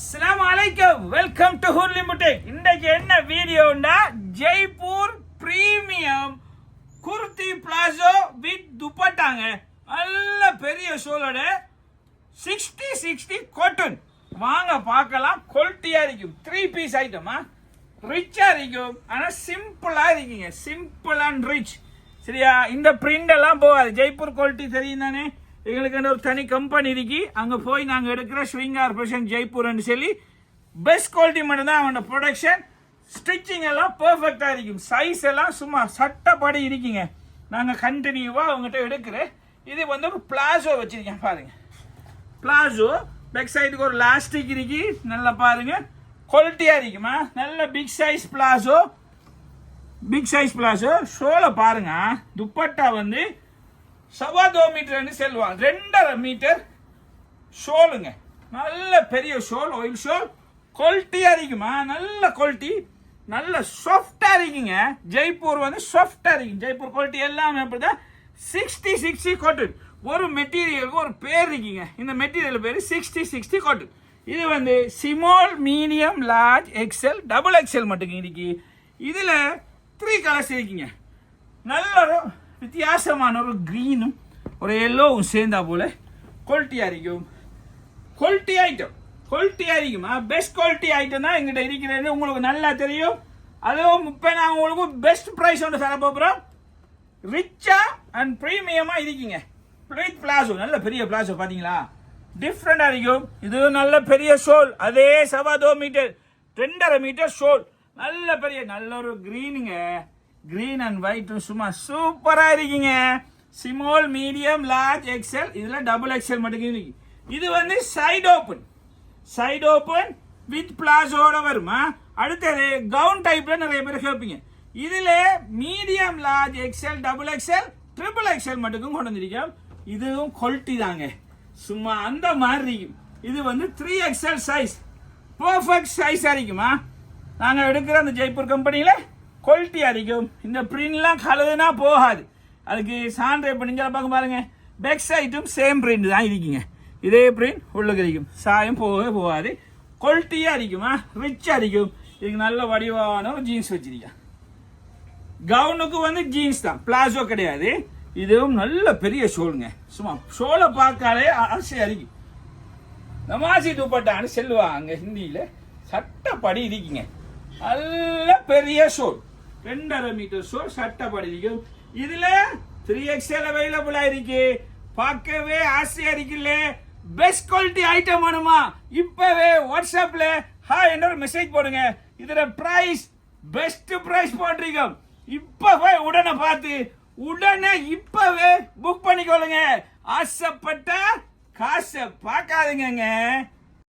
அஸ்லாம் அலைக்கும் welcome to ஹூர்லி முட்டேக் இன்றைக்கு என்ன வீடியோன்னா Jaipur premium kurti palazzo with துப்பட்டாங்க நல்ல பெரிய ஷோலோட சிக்ஸ்டி சிக்ஸ்டி காட்டன் வாங்க பார்க்கலாம். குவாலிட்டியாக இருக்கும். த்ரீ பீஸ் ஐட்டமா ரிச்சாக இருக்கும். ஆனால் சிம்பிளாக இருக்கீங்க. சிம்பிள் அண்ட் ரிச் சரியா? இந்த பிரிண்ட் எல்லாம் போகாது. ஜெய்ப்பூர் குவாலிட்டி தெரியும் தானே எங்களுக்கு ஒரு தனி கம்பெனி இருக்கு. அங்கே போய் நாங்கள் எடுக்கிற ஸ்விங்கார் கார்பரேஷன் ஜெய்ப்பூர்னு சொல்லி பெஸ்ட் குவாலிட்டி மட்டும் தான் அவனோட ப்ரொடக்ஷன் ஸ்டிச்சிங் எல்லாம் பர்ஃபெக்டாக இருக்கும். சைஸ் எல்லாம் சும்மா சட்டப்படி இருக்குங்க. நாங்கள் கண்டினியூவாக அவங்ககிட்ட எடுக்கிறேன். இது வந்து ஒரு பிளாசோ வச்சுருக்கேன் பாருங்கள் பிளாசோ பேக் சைடுக்கு ஒரு லாஸ்டிக் இருக்கு. நல்லா பாருங்கள் குவாலிட்டியாக இருக்குமா? நல்ல big size palazzo big size palazzo ஷோவில் பாருங்க துப்பட்டா வந்து சவா தோ மீட்டர்னு செல்வாங்க ரெண்டரை மீட்டர் ஷோலுங்க. நல்ல பெரிய ஷோல் ஆயில் ஷோல். குவாலிட்டியாக இருக்குமா? நல்ல குவாலிட்டி நல்ல சாஃப்டாக இருக்குங்க. ஜெய்ப்பூர் வந்து சாஃப்டாக இருக்கு. ஜெய்ப்பூர் குவாலிட்டி எல்லாமே அப்படிதான். சிக்ஸ்டி சிக்ஸ்டி காட்டன் ஒரு மெட்டீரியலுக்கு ஒரு பேர் இருக்குங்க. இந்த மெட்டீரியல் பேர் சிக்ஸ்டி சிக்ஸ்டி காட்டன் இது வந்து small medium large XL double XL மட்டும் இன்னைக்கு இதில் த்ரீ கலர்ஸ் இருக்குங்க. நல்ல வித்தியாசமான ஒரு க்ரீனும் ஒரு எல்லோவும் சேர்ந்தா போல குவாலிட்டியாக இருக்கும் குவாலிட்டி ஐட்டம் குவாலிட்டி இருக்குமா பெஸ்ட் குவாலிட்டி ஐட்டம் தான் எங்கிட்ட இருக்கிறது. உங்களுக்கு நல்லா தெரியும். அதுவும் இப்போ நான் உங்களுக்கு பெஸ்ட் ப்ரைஸ் ஒன்று தர போகிறோம் ரிச்சா அண்ட் ப்ரீமியமாக இருக்கீங்க. வித் பிளாசோ நல்ல பெரிய பிளாசோ பார்த்தீங்களா டிஃப்ரெண்டாக இருக்கும். இது நல்ல பெரிய ஷோல் அதே சவாதோ மீட்டர் ரெண்டரை மீட்டர் ஷோல் நல்ல பெரிய நல்ல ஒரு க்ரீனுங்க கிரீன் அண்ட் ஒயிட்டும் சும்மா சூப்பராக இருக்கீங்க. சிமோல் மீடியம் லார்ஜ் எக்ஸல் இதில் டபுள் எக்ஸல் மட்டும் இது வந்து side open side open with பிளாஸோட வருமா அடுத்தது கவுன் டைப்பில் நிறைய பேர் கேட்பீங்க இதில் medium large XL double XL triple XL மட்டுக்கும் கொண்டு வந்திருக்கோம். இதுவும் குவாலிட்டி தாங்க. சும்மா அந்த மாதிரி இருக்கும். இது வந்து த்ரீ எக்ஸல் சைஸ் பர்ஃபெக்ட் சைஸாக இருக்குமா? நாங்கள் எடுக்கிற அந்த ஜெய்ப்பூர் கம்பெனியில் குவாலிட்டி இருக்கும் இந்த பிரிண்ட்லாம் கலதுனா போகாது. அதுக்கு சான்றை நீங்கள் பார்க்க பாருங்க. பேக் சைட்டும் சேம் பிரிண்ட் தான் இருக்குங்க. இதே பிரிண்ட் உள்ளுக்கு இருக்கும். சாயம் போகவே போகாது. குவாலிட்டியாக இருக்குமா. ரிச் அதிகம் இதுக்கு நல்ல வடிவான ஒரு ஜீன்ஸ் வச்சிருக்கேன். கவுனுக்கு வந்து ஜீன்ஸ் தான். பிளாசோ கிடையாது. இதுவும் நல்ல பெரிய ஷோலுங்க சும்மா ஷோலை பார்க்காலே ஆசையா இருக்கு நமாசி துப்பட்டான்னு செல்வாங்க ஹிந்தியில். சட்டப்படி இருக்குங்க. நல்ல பெரிய ஷோல் ரெண்டரை மீட்டர் ஷோர் சட்டப்படி இருக்கும் இதுல த்ரீ எக்ஸ்எல் அவைலபிளா இருக்கு. பார்க்கவே ஆசையா இருக்குல்ல. பெஸ்ட் குவாலிட்டி ஐட்டம் வேணுமா? இப்பவே வாட்ஸ்அப்ல ஹாய் என்ற ஒரு மெசேஜ் போடுங்க. இதோட பிரைஸ் பெஸ்ட் பிரைஸ் போட்டிருக்கோம். இப்பவே உடனே பார்த்து உடனே இப்பவே புக் பண்ணிக்கொள்ளுங்க. ஆசைப்பட்ட காசை பார்க்காதீங்கங்க.